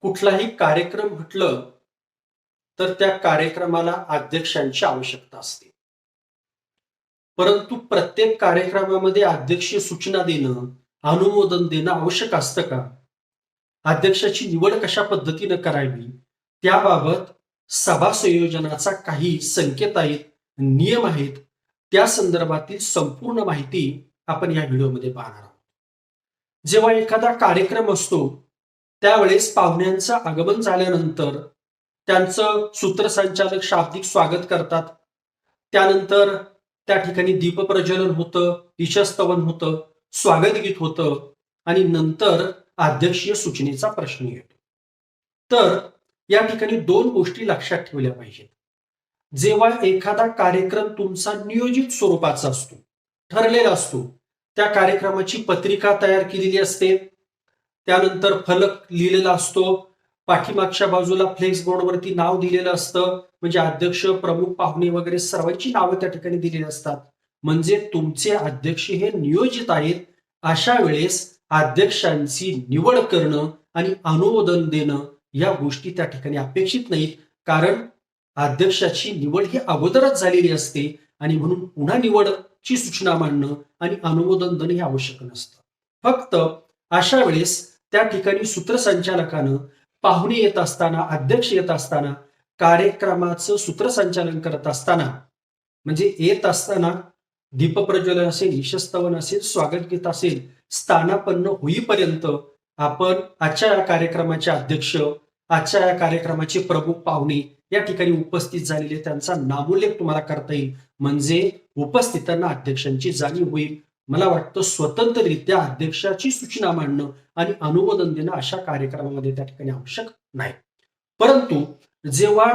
कुठलाही कार्यक्रम म्हटलं तर त्या कार्यक्रमाला अध्यक्षांची आवश्यकता असते. परंतु प्रत्येक कार्यक्रमामध्ये अध्यक्ष सूचना देणं अनुमोदन देणं आवश्यक असतं का? अध्यक्षाची निवड कशा पद्धतीनं करावी? त्याबाबत सभा संयोजनाचा काही संकेत आहेत नियम आहेत त्या संदर्भातील संपूर्ण माहिती आपण या व्हिडिओमध्ये पाहणार आहोत. जेव्हा एखादा कार्यक्रम असतो त्यावेळेस पाहुण्यांचं आगमन झाल्यानंतर त्यांचं सूत्रसंचालक शाब्दिक स्वागत करतात. त्यानंतर त्या ठिकाणी दीपप्रज्वलन होतं ईशस्तवन होतं स्वागत गीत होतं आणि नंतर अध्यक्षीय सूचनेचा प्रश्न येतो. तर या ठिकाणी दोन गोष्टी लक्षात ठेवल्या पाहिजेत. जेव्हा एखादा कार्यक्रम तुमचा नियोजित स्वरूपाचा असतो ठरलेला असतो त्या कार्यक्रमाची पत्रिका तयार केलेली असते त्यानंतर फलक लिहिलेला असतो. पाठीमागच्या बाजूला फ्लेक्स बोर्डवरती नाव दिलेलं असतं. म्हणजे अध्यक्ष प्रमुख पाहुणे वगैरे सर्वांची नावं त्या ठिकाणी दिलेली असतात. म्हणजे तुमचे अध्यक्ष हे नियोजित आहेत. अशा वेळेस अध्यक्षांची निवड करणं आणि अनुमोदन देणं या गोष्टी त्या ठिकाणी अपेक्षित नाहीत. कारण अध्यक्षाची निवड ही अगोदरच झालेली असते आणि म्हणून पुन्हा निवडची सूचना मांडणं आणि अनुमोदन देणं हे आवश्यक नसतं. फक्त अशा वेळेस त्या ठिकाणी सूत्रसंचालकानं पाहुणे येत असताना अध्यक्ष येत असताना कार्यक्रमाचं सूत्रसंचालन करत असताना म्हणजे येत असताना दीपप्रज्वलन असेल यशस्तवन असेल स्वागत गीत असेल स्थानापन्न होईपर्यंत आपण आजच्या या कार्यक्रमाचे अध्यक्ष आजच्या या कार्यक्रमाचे प्रमुख पाहुणे या ठिकाणी उपस्थित झालेले त्यांचा नामोल्लेख तुम्हाला करता येईल. म्हणजे उपस्थितांना अध्यक्षांची जाणीव होईल. मला वाटतं स्वतंत्ररित्या अध्यक्षाची सूचना मांडणं आणि अनुमोदन देणं अशा कार्यक्रमामध्ये त्या ठिकाणी आवश्यक नाही. परंतु जेव्हा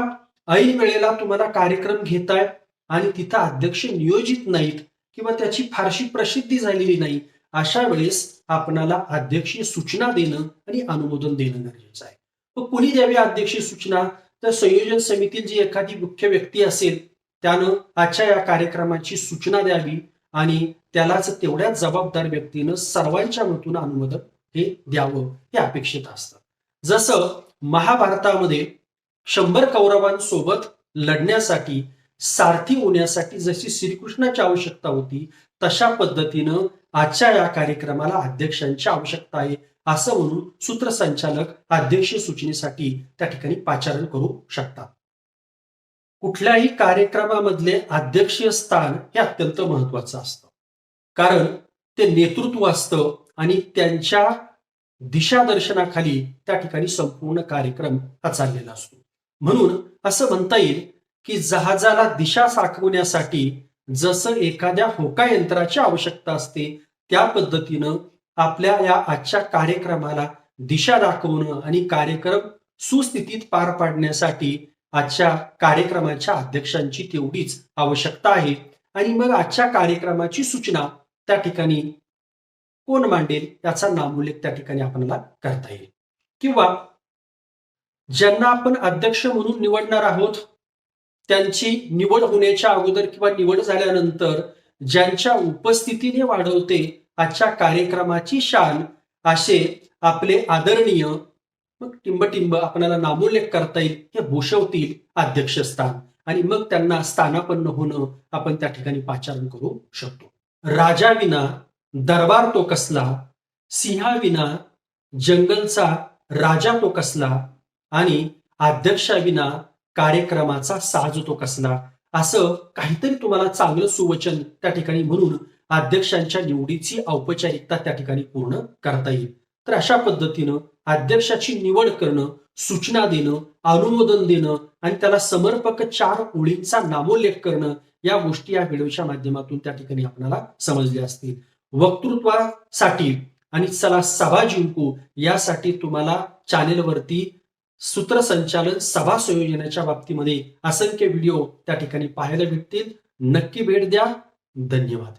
ऐन वेळेला तुम्हाला कार्यक्रम घेताय आणि तिथं अध्यक्ष नियोजित नाहीत किंवा त्याची फारशी प्रसिद्धी झालेली नाही अशा वेळेस आपणाला अध्यक्षीय सूचना देणं आणि अनुमोदन देणं गरजेचं आहे. मग कुणी द्यावी अध्यक्षीय सूचना? तर संयोजन समितीत जी एखादी मुख्य व्यक्ती असेल त्यानं आजच्या या कार्यक्रमाची सूचना द्यावी आणि त्यालाच तेवढ्याच जबाबदार व्यक्तीनं सर्वांच्या मृत्यून अनुमोदन हे द्यावं हे अपेक्षित असतं. जसं महाभारतामध्ये शंभर कौरवांसोबत लढण्यासाठी सारथी होण्यासाठी जशी श्रीकृष्णाची आवश्यकता होती तशा पद्धतीनं आजच्या या कार्यक्रमाला अध्यक्षांची आवश्यकता आहे असं म्हणून सूत्रसंचालक अध्यक्षीय सूचनेसाठी त्या ठिकाणी पाचारण करू शकतात. कुठल्याही कार्यक्रमामधले अध्यक्षीय स्थान हे अत्यंत महत्वाचं असतं. कारण ते नेतृत्व असतं आणि त्यांच्या दिशादर्शनाखाली त्या ठिकाणी संपूर्ण कार्यक्रम हा चाललेला असतो. म्हणून असं म्हणता येईल की जहाजाला दिशा साठवण्यासाठी जसं एखाद्या होका यंत्राची आवश्यकता असते त्या पद्धतीनं आपल्या या आजच्या कार्यक्रमाला दिशा दाखवणं आणि कार्यक्रम सुस्थितीत पार पाडण्यासाठी आजच्या कार्यक्रमाच्या अध्यक्षांची तेवढीच आवश्यकता आहे. आणि मग आजच्या कार्यक्रमाची सूचना त्या ठिकाणी कोण मांडेल याचा नामोल्लेख त्या ठिकाणी आपल्याला करता येईल. किंवा ज्यांना आपण अध्यक्ष म्हणून निवडणार आहोत त्यांची निवड होण्याच्या अगोदर किंवा निवड झाल्यानंतर ज्यांच्या उपस्थितीने वाढवते आजच्या कार्यक्रमाची शान असे आपले आदरणीय मग टिंबटिंब आपल्याला नामोल्लेख करता येईल हे भूषवतील अध्यक्षस्थान. आणि मग त्यांना स्थानापन्न होणं आपण त्या ठिकाणी पाचारण करू शकतो. राजाविना दरबार तो कसला सिंहाविना जंगलचा राजा तो कसला आणि अध्यक्षाविना कार्यक्रमाचा साज तो कसला असं काहीतरी तुम्हाला चांगलं सुवचन त्या ठिकाणी म्हणून अध्यक्षांच्या निवडीची औपचारिकता त्या ठिकाणी पूर्ण करता येईल. तर अशा पद्धतीनं अध्यक्षाची निवड करणं सूचना देणं अनुमोदन देणं आणि त्याला समर्पक चार ओळींचा नामोल्लेख करणं या गोष्टी या व्हिडिओच्या माध्यमातून त्या ठिकाणी आपल्याला समजल्या असतील. वक्तृत्वासाठी आणि चला सभा जिंकू यासाठी तुम्हाला चॅनेलवरती सूत्रसंचालन सभा संयोजनाच्या बाबतीमध्ये असंख्य व्हिडिओ त्या ठिकाणी पाहायला भेटतील. नक्की भेट द्या. धन्यवाद.